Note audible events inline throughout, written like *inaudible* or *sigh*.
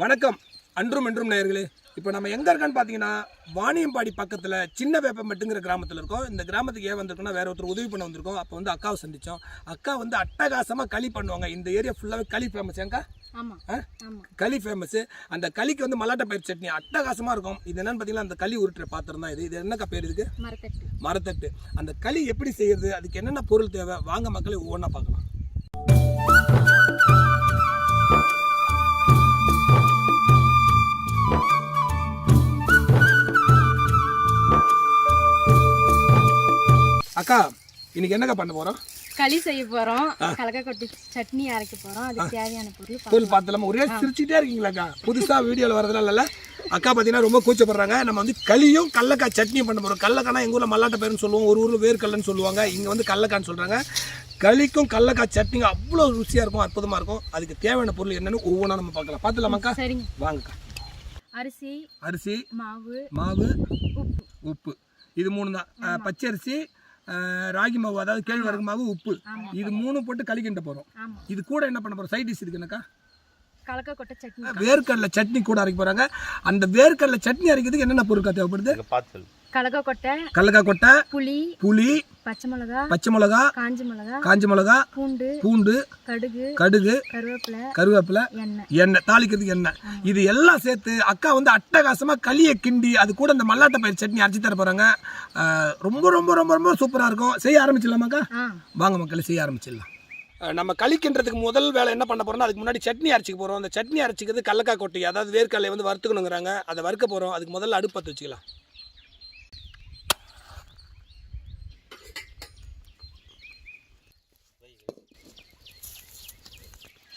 வணக்கம். அன்றும் என்றும் நேயர்களே இப்போ நம்ம எங்கே இருக்கோன்னு பார்த்தீங்கன்னா வாணியம்பாடி பக்கத்தில் சின்ன வேப்பமெட்டுங்கிற கிராமத்தில் இருக்கோம். இந்த கிராமத்துக்கு ஏன் வந்திருக்கோம்னா வேற ஒருத்தர் உதவி பண்ண வந்திருக்கோம். அப்போ வந்து அக்காவை சந்திச்சோம். அக்கா வந்து அட்டகாசமாக களி பண்ணுவாங்க. இந்த ஏரியா ஃபுல்லாகவே களி ஃபேமஸ் ஏங்கா களி ஃபேமஸ் அந்த களிக்கு வந்து மல்லாட்டை பயிர் சட்னி அட்டகாசமாக இருக்கும். இது என்னன்னு பார்த்தீங்கன்னா அந்த களி உருட்டுற பாத்திரம் தான் இது. இது என்னக்கா பேர் இதுக்கு? மரத்தட்டு. மரத்தட்டு. அந்த களி எப்படி செய்யறது? அதுக்கு என்னென்ன பொருள் தேவை? வாங்க மக்களே ஒவ்வொன்றா பார்க்கலாம் அக்கா இன்னைக்கு என்னக்கா பண்ண போறோம்? களி செய்ய போறோம். கலக்க கொட்டி சட்னி அரைக்க போறோம். அதுக்கு தேவையான பொருள் பொருள் பார்த்துலாமா? ஒரே சிரிச்சுட்டே இருக்கீங்களாக்கா புதுசா வீடியோவில் வரதுனால இல்ல. அக்கா பார்த்தீங்கன்னா ரொம்ப கூச்சப்படுறாங்க. நம்ம வந்து களியும் கடலக்காய் சட்னியும் பண்ண போறோம். கடலக்காய்னா எங்க ஊர்ல மல்லாட்ட பேருன்னு சொல்லுவோம். ஒரு ஊர்ல வேர்க்கடலைன்னு சொல்லுவாங்க. இங்க வந்து கடலக்கான்னு சொல்றாங்க. களிக்கும் கடலக்காய் சட்னிங்க அவ்வளோ ருசியா இருக்கும் அற்புதமா இருக்கும். அதுக்கு தேவையான பொருள் என்னன்னு ஒவ்வொன்றா நம்ம பார்க்கலாம். பார்த்துலாமாக்கா சரிங்க. வாங்கக்கா. அரிசி அரிசி மாவு மாவு உப்பு. உப்பு. இது மூணு தான் பச்சரிசி ராகி மாவு அதாவது கேழ்வரகு மாவு உப்பு. இது மூணு போட்டு போறோம். ஆமா. இது கூட என்ன பண்ண போறோம்? சைட் டிஷ் இருக்கு என்னக்கா கலக்க கொட்டை சட்னி வேர்க்கடலை சட்னி கூட அரைக்க போறாங்க. அந்த வேர்க்கடலை சட்னி அரைக்கிறதுக்கு என்னென்ன பொருட்கள் தேவைப்படுது? கலக்க கொட்டை கடலக்காய் புளி புளி பச்சை மிளகா பச்சை மிளகா காஞ்ச மிளகா காஞ்ச மிளகா பூண்டு பூண்டு கடுகு கடுகு கருவேப்பிலை கருவேப்பிலை எண்ணெய். எண்ணெய் தாளிக்கிறதுக்கு எண்ணெய். இது எல்லாம் சேர்த்து அக்கா வந்து அட்டகாசமா களியை கிண்டி அது கூட இந்த மல்லாட்டை பயிர் சட்னி அரைச்சி தர போறாங்க. ரொம்ப ரொம்ப ரொம்ப ரொம்ப சூப்பரா இருக்கும். செய்ய ஆரம்பிச்சிடலாமாக்கா? வாங்க மக்களே செய்ய ஆரம்பிச்சிடலாம். நம்ம களிக்கின்றதுக்கு முதல் வேலை என்ன பண்ண போறோம்னா அதுக்கு முன்னாடி சட்னி அரைச்சிக்க போறோம். அந்த சட்னி அரைச்சிக்கிறது கடலக்காய் கொட்டி அதாவது வேர்க்கடலை வந்து வறுத்துக்கணுங்கிறாங்க. அதை வறுக்க போறோம். அதுக்கு முதல்ல அடுப்பு பற்ற வச்சுக்கலாம்.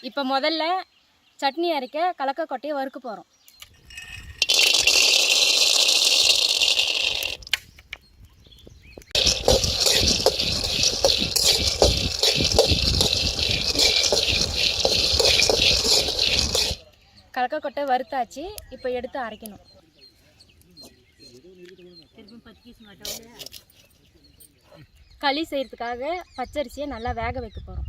இப்போ முதல்ல சட்னி அரைக்க கலக்க கொட்டையை வறுக்க போகிறோம் கலக்க கொட்டை வறுத்தாச்சு இப்போ எடுத்து அரைக்கணும். களி செய்கிறதுக்காக பச்சரிசியை நல்லா வேக வைக்க போகிறோம்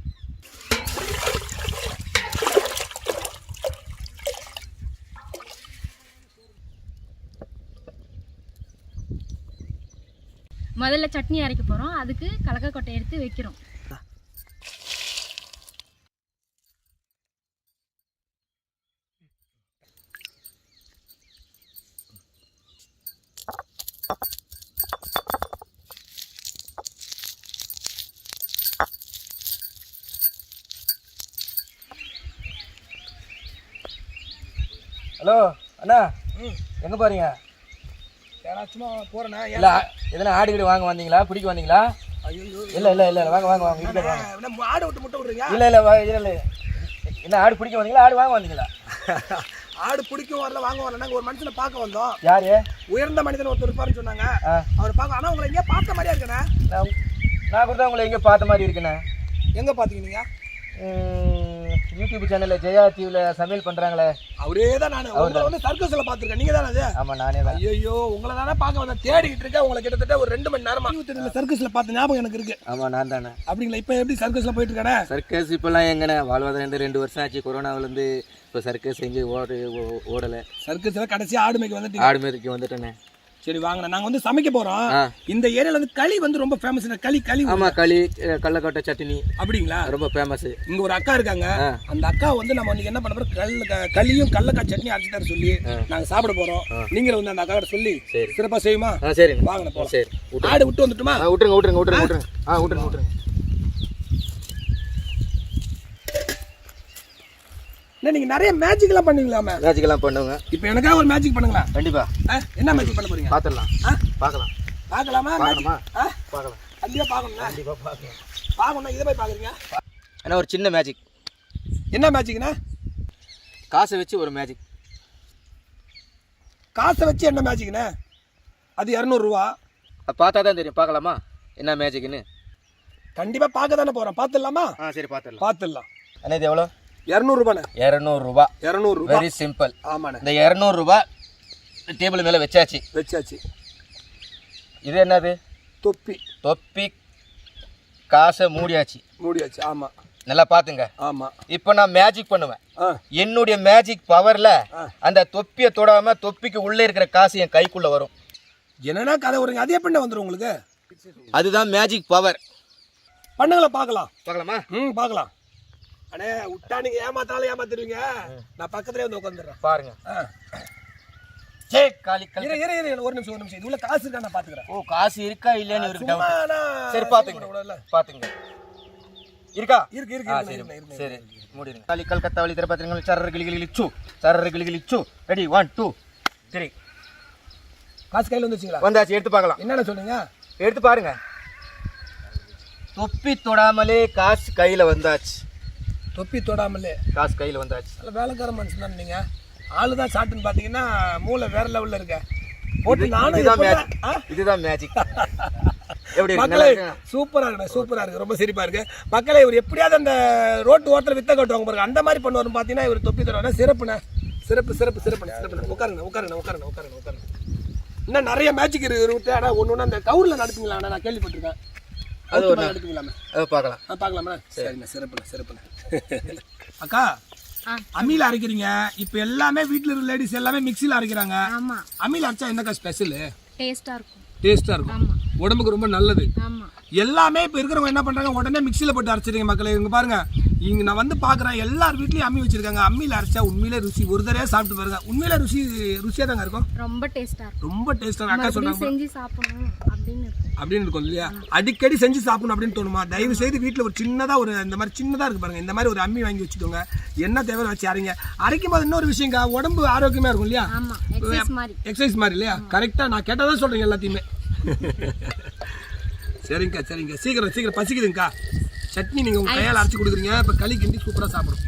முதல்ல சட்னி அரைக்க போகிறோம் அதுக்கு கலக்கக்கொட்டை எடுத்து வைக்கிறோம். ஹலோ அண்ணா எங்க போறீங்க? சும்மா போறேன்னா இல்ல எதனா ஆடு கீடு வாங்க வந்தீங்களா? பிடிக்க வந்தீங்களா? இல்ல இல்ல இல்ல வாங்க வாங்க வாங்க வீட்டுக்கு வாங்க. ஆடு விட்டு முட்டை விடுறீங்க? இல்ல இல்ல இல்ல இல்ல. என்ன ஆடு பிடிக்க வந்தீங்களா? ஆடு வாங்க வந்தீங்களா? ஆடு பிடிக்கும் வரல வாங்க வரல. நாங்க ஒரு மனுஷனை பார்க்க வந்தோம். யாரு? உயர்ந்த மனிதன் ஒருத்தர் இருப்பாருன்னு சொன்னாங்க. அவர் பார்க்க ஆனா உங்களை எங்கேயா பார்த்த மாதிரியா இருக்கண்ணே நான் கூட உங்களை எங்க பார்த்த மாதிரி இருக்குண்ணே எங்க ம், யூடியூப் சேனல்ல ஜெயா டிவில சமையல் பண்றாங்களே. அவரே தான் நான். உங்களை வந்து சர்க்கஸ்ல பாத்துருக்கேன் நீங்க தானே அது? ஆமா நானே தான். ஐயோ உங்களை தானே பார்க்க வந்தேன். தேடிக்கிட்டு இருக்கேன். உங்களை கிட்டத்தட்ட ஒரு ரெண்டு மணி நேரமா. இருபத்தி சர்க்கஸ்ல பார்த்த ஞாபகம் எனக்கு இருக்கு. ஆமா நான் தானே. அப்படிங்களா? இப்போ எப்படி சர்க்கஸ்ல போயிட்டு இருக்கானே சர்க்கஸ் இப்பெல்லாம் எங்கண்ணே? வாழ்வாதாரம் இருந்து ரெண்டு வருஷம் ஆச்சு. கொரோனாவிலேருந்து இப்போ சர்க்கஸ் எங்கேயும் ஓட ஓ- ஓடலை. சர்க்கஸ்ல கடைசியா ஆடு மேய்க்க வந்துட்டீங்க. ஆடு மேய்க்கு வந்துட்டேனே சரி வாங்க நாங்க வந்து சமைக்க போறோம். இந்த ஏரியால வந்து களி வந்து ரொம்ப ஃபேமஸ் களி களி ஆமா களி அஹ், கடலக்கொட்டை சட்னி. அப்படிங்களா? ரொம்ப ஃபேமஸ் இங்க ஒரு அக்கா இருக்காங்க. அந்த அக்கா வந்து நம்ம என்ன பண்ண போறோம்? கல் களியும் கடலக்காய் சட்னி அரைச்சு தர சொல்லி நாங்க சாப்பிட போறோம். நீங்களும் வந்து அந்த அக்கா சொல்லி சரி. சிறப்பா செய்யுமா? ஆ சரிங்க வாங்க போலாம். சரி ஆடு விட்டு வந்துட்டுமா? விட்டுருங்க விட்டுருங்க விட்டுருங்க விட்டுருங்க. ஆ விட்டுருங்க விட்டுருங்க. என்ன நீங்க நிறைய மேஜிக் எல்லாம் பண்ணுவீங்களாமே மேட்சுக்கெல்லாம் பண்ணுங்க இப்போ எனக்காக ஒரு மேஜிக் பண்ணுங்களா? கண்டிப்பா. என்ன மேஜிக் பண்ண போறீங்க? பார்த்துடலாம். ஆ? பார்க்கலாம். பார்க்கலாமா? பார்க்கணுமா? ஆ? பார்க்கலாம். கண்டிப்பா பார்க்கணும்னா கண்டிப்பா பார்க்கலாம். பார்க்கணும் இதை போய் பார்க்குறீங்க? ஏன்னா ஒரு சின்ன மேஜிக் என்ன மேஜிக்னா காசை வச்சு ஒரு மேஜிக் காசை வச்சு என்ன மேஜிக்ண்ணே அது இரநூறுவா. பார்த்தா தான் தெரியும். பார்க்கலாமா? என்ன மேஜிக்னு கண்டிப்பா பார்க்க தானே போறோம். பார்த்துடலாமா? ஆ சரி பார்த்துடலாம். பார்த்துடலாம். அண்ணா இது எவ்வளோ? இரநூறுபாண்ணே இரநூறுபா இரநூறுபா வெரி சிம்பிள் ஆமாண்ணே. இந்த இரநூறுபா டேபிள் மேலே வச்சாச்சு. வச்சாச்சு. இது என்னது? தொப்பி. தொப்பி காசை மூடியாச்சு. மூடியாச்சு. ஆமா. நல்லா பாத்துங்க. ஆமா. இப்போ நான் மேஜிக் பண்ணுவேன். என்னுடைய மேஜிக் பவர்ல அந்த தொப்பியை தொடாம தொப்பிக்கு உள்ளே இருக்கிற காசு என் கைக்குள்ள வரும். என்னன்னா கதை வருங்க? அதே பண்ண வந்துடும் உங்களுக்கு? அதுதான் மேஜிக் பவர் பண்ணுங்களா பார்க்கலாம். பார்க்கலாமா? ம் பார்க்கலாம். அண்ணே விட்டா நீங்க ஏமாத்தாலும் ஏமாத்திடுவீங்க. நான் பக்கத்துலயே வந்து உட்காந்துடுறேன். பாருங்க. இரு இரு இரு ஒரு நிமிஷம் ஒரு நிமிஷம். இது உள்ள காசு இருக்கா நான் பாத்துக்கிறேன். ஓ காசு இருக்கா இவருக்கு சும்மா டவுட் சரி பாத்துங்க. பாத்துங்க. இருக்கா? இருக்கு இருக்கு சரி. முடியுங்க காலி கல்கத்தா வழி திரப்பத்திரங்கள் சரர் கிளி கிளி சு. சரர் ரெடி ஒன் டூ த்ரீ காசு கையில வந்துச்சுங்களா? வந்தாச்சு எடுத்து பார்க்கலாம். என்னென்ன சொன்னீங்க? எடுத்து பாருங்க. தொப்பி தொடாமலே காசு கையில வந்தாச்சு. தொப்பி தொடாமலே. காசு கையில வந்தாச்சு. நல்ல வேலைக்கார மனுஷன் தான் நீங்க. ஆளு தான் சாட்டுன்னு பாத்தீங்கன்னா மூளை வேற லெவல்ல இருக்க. போட்டு நானும் இதுதான் மேஜிக் ஆ? இதுதான் மேஜிக் எப்படி மக்களே இருக்கா? சூப்பரா இருக்கு சூப்பரா இருக்கு. ரொம்ப சிரிப்பா இருக்கு. மக்களே இவர் எப்படியாவது அந்த ரோட்டு ஓரத்துல வித்த கட்டுவாங்க பாருங்க. அந்த மாதிரி பண்ணுவாருன்னு பாத்தீங்கன்னா இவர் தொப்பி தருவாங்க சிறப்புண்ணே. சிறப்பு சிறப்பு சிறப்புண்ணே. சிறப்புண்ணே. உட்காருங்க உட்காருங்க உட்காருங்க உட்காருங்க உட்காருங்க இன்னும் நிறைய மேட்சுக்கு இருக்கு. இவர்கிட்ட ஆனா ஒன்று ஒன்று அந்த கவுரில் நடத்துங்களா? நான் கேள்விப்பட்டிருக்கேன். அது ஒரு நடத்துங்களாமே அதை பார்க்கலாம். ஆ பார்க்கலாமா சரிண்ணே சிறப்புண்ணே சிறப்புண்ணே. *laughs* அக்கா ஆ. அம்மியில் அரைக்கிறீங்க. இப்போ எல்லாமே வீட்டில் இருக்க லேடிஸ் எல்லாமே மிக்சியில் அரைக்கிறாங்க. ஆமா. அம்மியில் அரைச்சா என்னக்கா ஸ்பெஷலு டேஸ்டா இருக்கும். டேஸ்ட்டாக இருக்கும். ஆமா. உடம்புக்கு ரொம்ப நல்லது. எல்லாமே இப்போ இருக்கிறவங்க என்ன பண்ணுறாங்க உடனே மிக்சியில் போட்டு அரைச்சிருங்க மக்களே. இங்க பாருங்க. இங்கே நான் வந்து பார்க்குறேன் எல்லார் வீட்லேயும் அம்மி வச்சிருக்காங்க. அம்மியில் அரைச்சா உண்மையிலே ருசி. ஒரு தடவை சாப்பிட்டு பாருங்க. உண்மையிலே ருசி ருசியாக தாங்க இருக்கும்? ரொம்ப டேஸ்டா இருக்கும். ரொம்ப டேஸ்ட்டாக அக்கா சொல்கிறாங்க செஞ்சு சாப்பிடணும் அப்படின்னு இருக்கும். அப்படின்னு இருக்கும் இல்லையா? அடிக்கடி செஞ்சு சாப்பிடணும் அப்படின்னு தோணுமா? தயவு செய்து வீட்டில் ஒரு சின்னதாக ஒரு இந்த மாதிரி சின்னதாக இருக்கு பாருங்க. இந்த மாதிரி ஒரு அம்மி வாங்கி வச்சுக்கோங்க. என்ன தேவை வச்சு அரைங்க. அரைக்கும் போது இன்னொரு விஷயங்க உடம்பு ஆரோக்கியமாக இருக்கும் இல்லையா? ஆமா எக்ஸசைஸ் மாதிரி. எக்ஸசைஸ் மாதிரி இல்லையா? கரெக்டாக நான் கேட்டால் தான் சொல்கிறேன் எல்லாத்தையுமே. *laughs* சரிங்கக்கா சரிங்க. சீக்கிரம் சீக்கிரம் பசிக்குதுங்கக்கா. சட்னி நீங்கள் உங்கள் கையால் அரைச்சி கொடுக்குறீங்க. இப்போ களி கிண்டி சூப்பராக சாப்பிடும்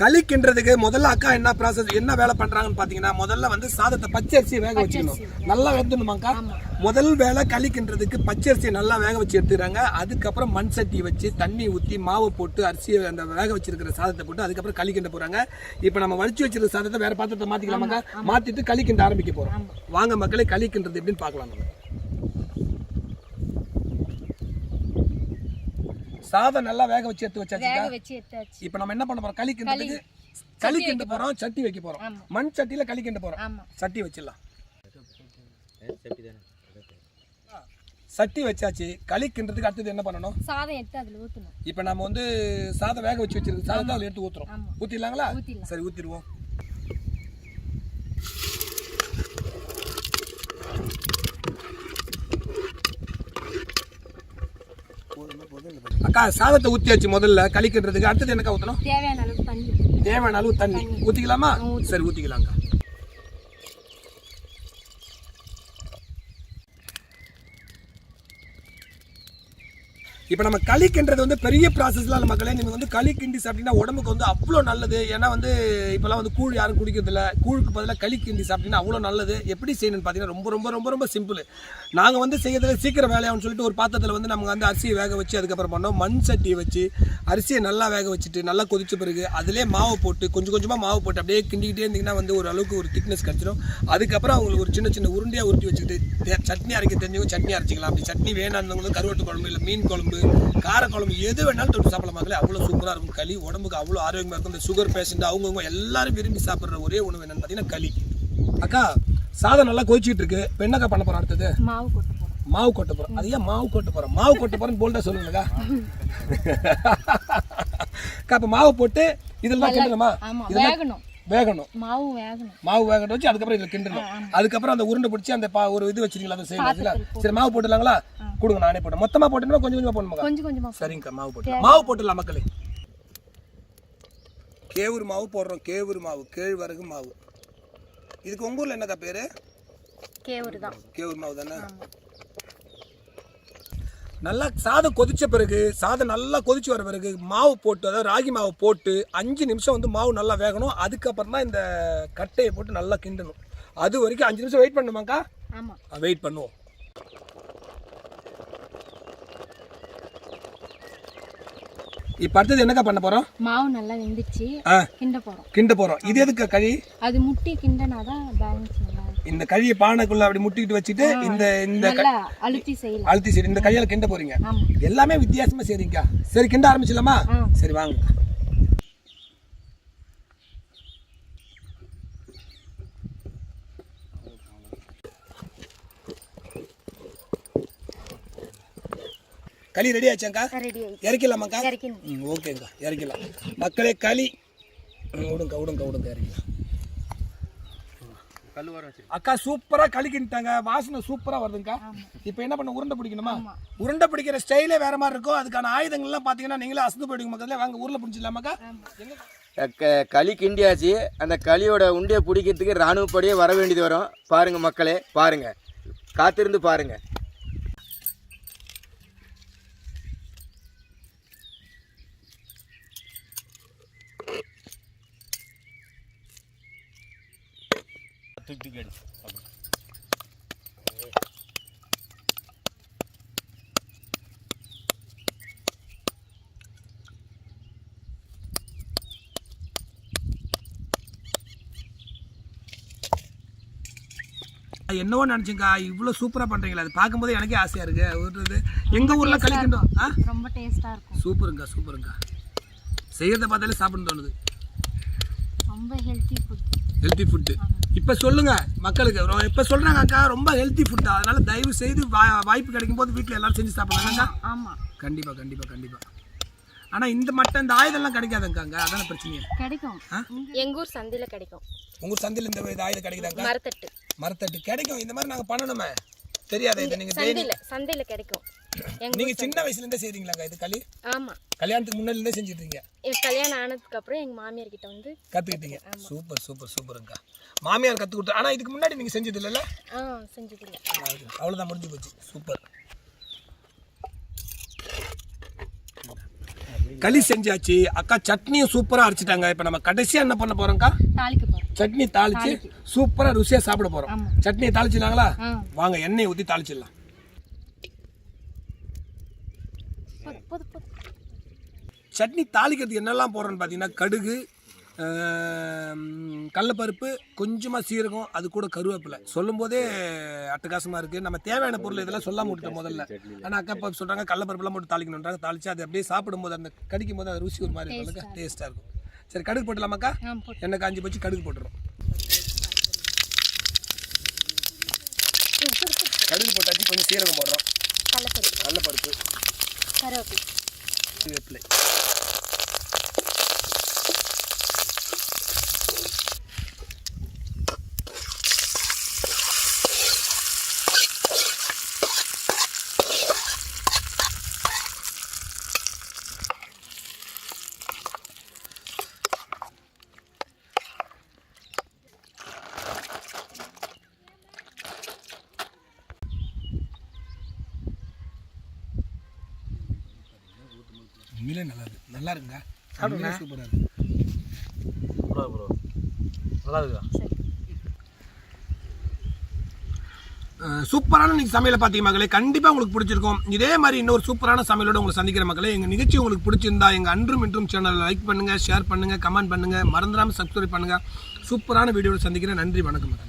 களி கிண்டுறதுக்கு முதல்ல அக்கா என்ன ப்ராசஸ் என்ன வேலை பண்றாங்கன்னு பாத்தீங்கன்னா முதல்ல வந்து சாதத்தை பச்சரிசி வேக வச்சுக்கணும் நல்லா வெந்துணுமாக்கா முதல் வேலை களி கிண்டுறதுக்கு பச்சரிசியை நல்லா வேக வச்சு எடுத்துக்கிறாங்க அதுக்கப்புறம் மண் சட்டி வச்சு தண்ணி ஊற்றி மாவு போட்டு அரிசியை அந்த வேக வச்சிருக்கிற சாதத்தை போட்டு அதுக்கப்புறம் களி கிண்ட போறாங்க. இப்போ நம்ம வடிச்சு வச்சிருக்க சாதத்தை வேற பாத்திரத்தை மாத்திக்கலாமாக்கா? மாத்திட்டு களி கிண்ட ஆரம்பிக்க போறோம். வாங்க மக்களே களி கிண்டுறது எப்படின்னு பார்க்கலாம் நம்ம. சாதம் நல்லா வேக வச்சு எடுத்து வச்சாச்சுக்கா? வேக வச்சு எடுத்தாச்சு. இப்போ நம்ம என்ன பண்ண போறோம்? களி கிண்டுறதுக்கு களி கிண்ட போறோம் சட்டி வைக்க போறோம். மண் சட்டியில களி கிண்ட போறோம். ஆமா. சட்டி வச்சிடலாம். சட்டி வச்சாச்சு. களி கிண்டுறதுக்கு அடுத்தது என்ன பண்ணணும்? சாதம் எடுத்து அதுல ஊத்தணும். இப்போ நம்ம வந்து சாதம் வேக வச்சு வச்சிருக்கு சாதத்தை அதில் எடுத்து ஊத்துறோம். ஊத்திடலாங்களா. சரி ஊத்திடுவோம். அக்கா சாதத்தை ஊத்தியாச்சு முதல்ல களி கிண்டுறதுக்கு அடுத்தது என்னக்கா ஊத்தணும்? தேவையான அளவு தண்ணி. தேவையான அளவு தண்ணி. ஊத்திக்கலாமா? சரி ஊத்திக்கலாங்க இப்போ நம்ம களி கிண்டுறது வந்து பெரிய ப்ராசஸ்லாம் இல்லை மக்களே. நீங்கள் வந்து களி கிண்டி சாப்பிட்டீங்கன்னா உடம்புக்கு வந்து அவ்வளோ நல்லது. ஏன்னா வந்து இப்போலாம் வந்து கூழ் யாரும் குடிக்கிறதில்ல. கூழுக்கு பதிலாக களி கிண்டி சாப்பிட்டீங்கன்னா அவ்வளோ நல்லது. எப்படி செய்யணும்னு பார்த்தீங்கன்னா ரொம்ப ரொம்ப ரொம்ப ரொம்ப சிம்பிள் நாங்கள் வந்து செய்யறதுல சீக்கிரம் வேலையாகும்னு சொல்லிட்டு ஒரு பாத்திரத்தில் வந்து நம்ம வந்து அரிசியை வேக வச்சு அதுக்கப்புறம் பண்ணோம். மண் சட்டியை வச்சு அரிசியை நல்லா வேக வச்சுட்டு நல்லா கொதிச்ச பிறகு அதிலே மாவு போட்டு கொஞ்சம் கொஞ்சமாக மாவு போட்டு அப்படியே கிண்டிக்கிட்டே இருந்தீங்கன்னா வந்து ஒரு அளவுக்கு ஒரு திக்னஸ் கிடச்சிடும் அதுக்கப்புறம் அவங்களுக்கு ஒரு சின்ன சின்ன உருண்டையாக உருட்டி வச்சுக்கிட்டு சட்னி அரைக்க தெரிஞ்சவங்க சட்னி அரைச்சிக்கலாம். அப்படி சட்னி வேணாம்னவங்க கருவாட்டு குழம்பு இல்லை மீன் குழம்பு குழம்பு எது வேணாலும் தொட்டு சாப்பிடலாம் மக்களே. அவ்வளோ சூப்பராக இருக்கும் களி. உடம்புக்கு அவ்வளோ ஆரோக்கியமாக இருக்கும். இந்த சுகர் பேஷண்ட் அவங்கவுங்க எல்லாரும் விரும்பி சாப்பிட்ற ஒரே உணவு என்னன்னு பார்த்தீங்கன்னா களி. அக்கா சாதம் நல்லா கொதிச்சிட்டு இருக்கு. இப்போ என்னக்கா பண்ண போகிறோம் அடுத்தது? மாவு கொட்ட போறோம். மாவு கொட்ட போறோம். அது ஏன் மாவு கொட்ட போறோம்? மாவு கொட்ட போறோம்னு போல்டா சொல்லுங்கக்கா. அக்கா இப்போ மாவு போட்டு இதெல்லாம் கிண்டணுமா? இதெல்லாம் வேகணும். வேகணும். மாவு வேகணும். மாவு வேகட்டும் வச்சு அதுக்கப்புறம் இதில் கிண்டணும். அதுக்கப்புறம் அந்த உருண்டை பிடிச்சி அந்த ஒரு இது வச்சிருக்கீங்களா அதை செய்யலாம் சரி மாவு போட்டுலாங்களா கொடுங்க நானே போட்டேன் மொத்தமாக போட்டுனா கொஞ்சம் கொஞ்சமாக போடணுமா கொஞ்சம் கொஞ்சமா சரிங்கக்கா மாவு போட்டு. மாவு போட்டுடலாம் மக்களே. கேவுரு மாவு போடுறோம். கேவுரு மாவு கேழ்வரகு மாவு. இதுக்கு உங்க ஊர்ல என்னக்கா பேரு? கேவுரு தான். கேவுரு மாவு தானே? நல்லா சாதம் கொதிச்ச பிறகு சாதம் நல்லா கொதிச்சு வர பிறகு மாவு போட்டு அதாவது ராகி மாவு போட்டு அஞ்சு நிமிஷம் வந்து மாவு நல்லா வேகணும். அதுக்கப்புறம் தான் இந்த கட்டையை போட்டு நல்லா கிண்டணும். அது வரைக்கும் அஞ்சு நிமிஷம் வெயிட் பண்ணுமாக்கா வெயிட் பண்ணுவோம். இப்போ அடுத்தது என்னக்கா பண்ண போறோம்? மாவு நல்லா வெந்துச்சு கிண்ட போறோம். கிண்ட போறோம். இது எதுக்கு கழி? அது முட்டி கிண்டனாதான் பேலன்ஸ் இந்த கழியை பானைக்குள்ள அப்படி முட்டிக்கிட்டு வச்சுட்டு இந்த இந்த அழுத்தி செய்யலாம். அழுத்தி சரி இந்த கையால கிண்ட போறீங்க. எல்லாமே வித்தியாசமா செய்றீங்கக்கா சரி கிண்ட ஆரம்பிச்சிடலாமா? ஆ. சரி வாங்க. களி ரெடி ஆச்சாங்க்கா இறக்கணும் ம் ஓகேங்க இறக்கலாம் மக்களே களி. ம், விடுங்க விடுங்க விடுங்க இறக்கலாம் அக்கா சூப்பரா களிக்கிட்டாங்க வாசனை சூப்பரா வருதுங்கக்கா இப்போ என்ன பண்ண உருண்டை பிடிக்கணுமா? உருண்டை பிடிக்கிற ஸ்டைலே வேற மாதிரி இருக்கும் அதுக்கான ஆயுதங்கள்லாம் பார்த்தீங்கன்னா நீங்களே அசந்து போயிடுங்க மக்களே. வாங்க ஊர்ல பிடிச்சிடலாமாக்கா? களி கிண்டியாச்சு. அந்த களியோட உண்டியை பிடிக்கிறதுக்கு ராணுவப்படியே வர வேண்டியது வரும். பாருங்க மக்களே பாருங்க. காத்திருந்து பாருங்க. என்னவோ நினைச்சுங்கக்கா இவ்வளோ சூப்பரா பண்றீங்களா அது பார்க்கும்போது எனக்கே ஆசையா இருக்கு. விடுறது எங்க ஊர்ல களிக்கின்றோம் ஆ? ரொம்ப டேஸ்டா இருக்கும். சூப்பருங்கா சூப்பருங்கா. செய்யறத பார்த்தாலே சாப்பிடணும் தோணுது. ரொம்ப ஹெல்த்தி ஃபுட் ஹெல்த்தி ஃபுட்டு இப்போ சொல்லுங்க மக்களுக்கு. இப்போ சொல்றாங்க அக்கா ரொம்ப ஹெல்த்தி ஃபுட்டா அதனால தயவு செய்து வா- வாய்ப்பு கிடைக்கும் போது வீட்டில் எல்லாரும் செஞ்சு சாப்பிடலாம்க்கா ஆமா கண்டிப்பா கண்டிப்பா கண்டிப்பா. ஆனா இந்த மட்டன் இந்த ஆயுதம்லாம் கிடைக்காதுங்க அங்க. அதான பிரச்சனையே. கிடைக்கும். எங்க ஊர் சந்தையில கிடைக்கும். உங்க சந்தையில் இந்த ஆயுதம் கிடைக்குதாங்க மரத்தட்டு. மரத்தட்டு கிடைக்கும். இந்த மாதிரி நாங்க பண்ணணுமே. தெரியாத இது நீங்க சந்தையில சந்தையில கிடைக்கும். நீங்க சின்ன வயசுல இருந்தே செய்றீங்களாங்க இது களி? ஆமா. கல்யாணத்துக்கு முன்னாடி இருந்தே செஞ்சுட்டு இருக்கீங்க கல்யாணம் ஆனதுக்கு அப்புறம் எங்க மாமியார் கிட்ட வந்து கத்துக்கிட்டீங்க. சூப்பர் சூப்பர் சூப்பருங்கக்கா மாமியார் கத்து கொடுத்து ஆனா இதுக்கு முன்னாடி நீங்க செஞ்சது இல்லைல்ல ஆ செஞ்சதில்ல. அவ்வளவுதான் முடிஞ்சு போச்சு. சூப்பர். களி செஞ்சாச்சு. அக்கா சட்னியும் சூப்பரா அரைச்சிட்டாங்க. இப்ப நம்ம கடைசியா என்ன பண்ண போறோம்க்கா? தாளிக்க சட்னி தாளிச்சு சூப்பரா ருசியா சாப்பிட போறோம். சட்னியை தாளிச்சிடலாங்களா? வாங்க எண்ணெயை ஊத்தி தாளிச்சிடலாம். சட்னி தாளிக்கிறதுக்கு என்னெல்லாம் போடுறோன்னு பார்த்தீங்கன்னா கடுகு கடலப்பருப்பு கொஞ்சமாக சீரகம் அது கூட கருவேப்பிலை. சொல்லும் போதே அட்டகாசமாக இருக்குது நம்ம தேவையான பொருள் இதெல்லாம் சொல்லாம விட்டுட்டோம் முதல்ல. ஆனால் அக்கா இப்போ சொல்கிறாங்க கடலப்பருப்புலாம் போட்டு தாளிக்கணுன்றாங்க தாளிச்சு அது அப்படியே சாப்பிடும்போது அந்த கடிக்கும் போது அது ருசி ஒரு மாதிரி இருக்கும். டேஸ்ட்டாக இருக்கும். சரி கடுகு போட்டுலாமாக்கா ஆ போட்டு. எண்ணெய் காஞ்சி போச்சு கடுகு போட்டுறோம். கடுகு போட்டாச்சு கொஞ்சம் சீரகம் போடுறோம். கடலப்பருப்பு. கடலப்பருப்பு. கருவேப்பிலை. உண்மையிலே நல்லா இருக்கு. நல்லா இருக்குங்க சாப்பிடுங்க சூப்பராக இருக்கு அஹ் சூப்பரான இன்னைக்கு சமையலை பார்த்தீங்க மகளே கண்டிப்பாக உங்களுக்கு பிடிச்சிருக்கும். இதே மாதிரி இன்னொரு சூப்பரான சமையலோட உங்களை சந்திக்கிற மக்களே எங்கள் நிகழ்ச்சி உங்களுக்கு பிடிச்சிருந்தா எங்கள் அன்றும் இன்றும் சேனலை லைக் பண்ணுங்கள் ஷேர் பண்ணுங்கள் கமெண்ட் பண்ணுங்கள் மறந்துடாமல் சப்ஸ்கிரைப் பண்ணுங்கள் சூப்பரான வீடியோவில் சந்திக்கிறேன். நன்றி வணக்கம் மக்களே.